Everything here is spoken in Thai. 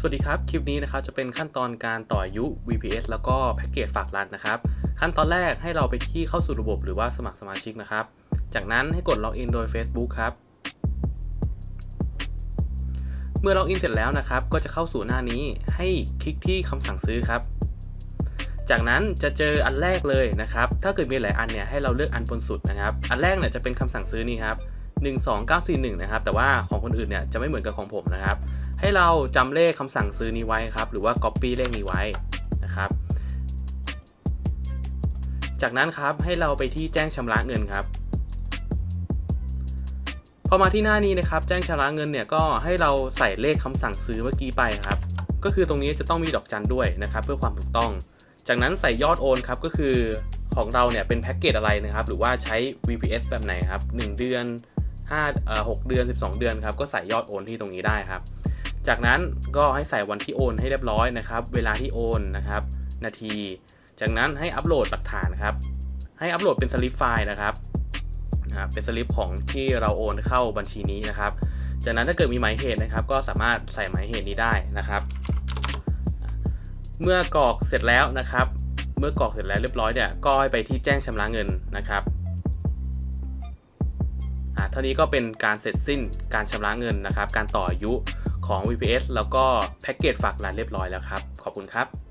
สวัสดีครับ คลิปนี้นะครับจะเป็นขั้นตอนการต่ออายุ VPS แล้วก็แพ็กเกจฝากรันนะครับ ขั้นตอนแรกให้เราไปที่เข้าสู่ระบบหรือว่าสมัครสมาชิกนะครับ จากนั้นให้กดล็อกอินโดย Facebook ครับ เมื่อล็อกอินเสร็จแล้วนะครับ ก็จะเข้าสู่หน้านี้ให้คลิกที่คำสั่งซื้อครับ จากนั้นจะเจออันแรกเลยนะครับ ถ้าเกิดมีหลายอันเนี่ยให้เราเลือกอันบนสุดนะครับ อันแรกเนี่ยจะเป็นคำสั่งซื้อนี่ครับ12941นะครับ แต่ว่าของคนอื่นเนี่ยจะไม่เหมือนกับของผมนะครับ ให้เราจำเลขคำสั่งซื้อนี้ไว้ครับ หรือว่า Copy เลขนี้ไว้นะครับ จากนั้นครับให้เราไปที่แจ้งชำระเงินครับ พอมาที่หน้านี้นะครับ แจ้งชำระเงินเนี่ยก็ให้เราใส่เลขคำสั่งซื้อเมื่อกี้ไปครับ ก็คือตรงนี้จะต้องมีดอกจันด้วยนะครับ เพื่อความถูกต้อง จากนั้นใส่ยอดโอนครับก็คือของเราเนี่ยเป็นแพ็กเกจอะไรนะครับ หรือว่าใช้ VPS แบบไหนครับ 1 เดือน5เอ่อ6เดือน 12 เดือนครับ ก็ใส่ยอดโอนที่ตรงนี้ได้ครับ จากนั้นก็ให้ใส่วันที่โอนให้เรียบร้อยนะครับ เวลาที่โอนนะครับ นาที จากนั้นให้อัปโหลดหลักฐานครับ ให้อัปโหลดเป็นสลิปไฟล์นะครับนะเป็นสลิปของที่เราโอนเข้าบัญชีนี้นะครับ จากนั้นถ้าเกิดมีหมายเหตุนะครับ ก็สามารถใส่หมายเหตุนี้ได้นะครับ เมื่อกรอกเสร็จแล้วนะครับ เมื่อกรอกเสร็จแล้วเรียบร้อยเนี่ยก็ให้ไปที่แจ้งชำระเงินนะครับอ่าเท่านี้ก็เป็นการเสร็จสิ้นการชำระเงินนะครับ การต่ออายุ ของ VPS แล้วก็แพ็กเกจฝากร้านเรียบร้อยแล้วครับ ขอบคุณครับ